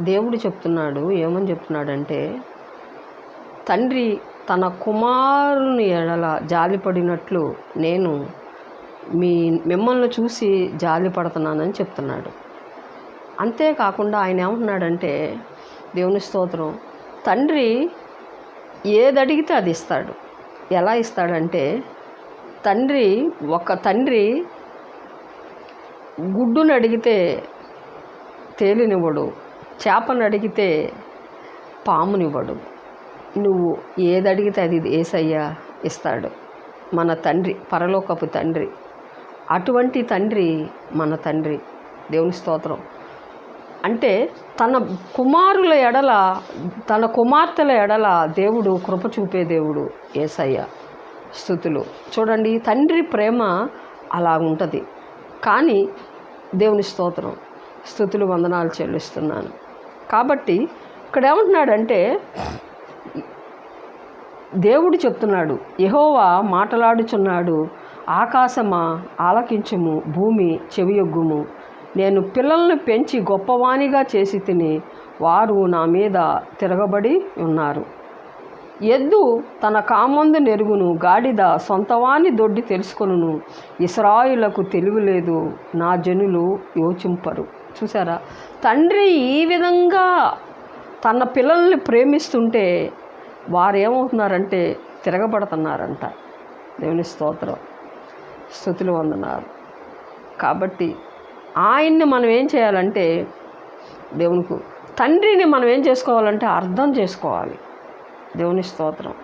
దేవుడు చెప్తున్నాడు ఏమని చెప్తున్నాడంటే తండ్రి తన కుమారుని ఎడల జాలిపడినట్లు నేను మీ మిమ్మల్ని చూసి జాలి పడుతున్నానని చెప్తున్నాడు. అంతేకాకుండా ఆయన ఏమంటున్నాడంటే దేవుని స్తోత్రం తండ్రి ఏది అడిగితే అది ఇస్తాడు. ఎలా ఇస్తాడంటే తండ్రి ఒక తండ్రి గుడ్డును అడిగితే తేలినివ్వడు. చేపను అడిగితే పామునివ్వడు. నువ్వు ఏది అడిగితే అది ఏసయ్యా ఇస్తాడు. మన తండ్రి పరలోకపు తండ్రి. అటువంటి తండ్రి మన తండ్రి. దేవుని స్తోత్రం. అంటే తన కుమారుల ఎడల తన కుమార్తెల ఎడల దేవుడు కృప చూపే దేవుడు ఏసయ్య. స్థుతులు. చూడండి తండ్రి ప్రేమ అలా ఉంటుంది. కానీ దేవుని స్తోత్రం. స్థుతులు వందనాలు చెల్లిస్తున్నాను. కాబట్టి ఇక్కడ ఏమంటున్నాడంటే దేవుడు చెప్తున్నాడు యహోవా మాటలాడుచున్నాడు ఆకాశమా ఆలకించుము భూమి చెవియొగ్గుము. నేను పిల్లల్ని పెంచి గొప్పవాణిగా చేసి తిని వారు నా మీద తిరగబడి ఉన్నారు. ఎద్దు తన కామందు నెరుగును గాడిద సొంతవాణి దొడ్డి తెలుసుకొనును. ఇస్రాయులకు తెలివి లేదు నా జనులు యోచింపరు. చూసారా తండ్రి ఈ విధంగా తన పిల్లల్ని ప్రేమిస్తుంటే వారు ఏమవుతున్నారంటే తిరగబడుతున్నారంట. దేవుని స్తోత్రం. స్థుతులు వందనాలు. కాబట్టి ఆయన్ని మనం ఏం చేయాలంటే దేవునికి తండ్రిని మనం ఏం చేసుకోవాలంటే అర్థం చేసుకోవాలి. దేవుని స్తోత్రం.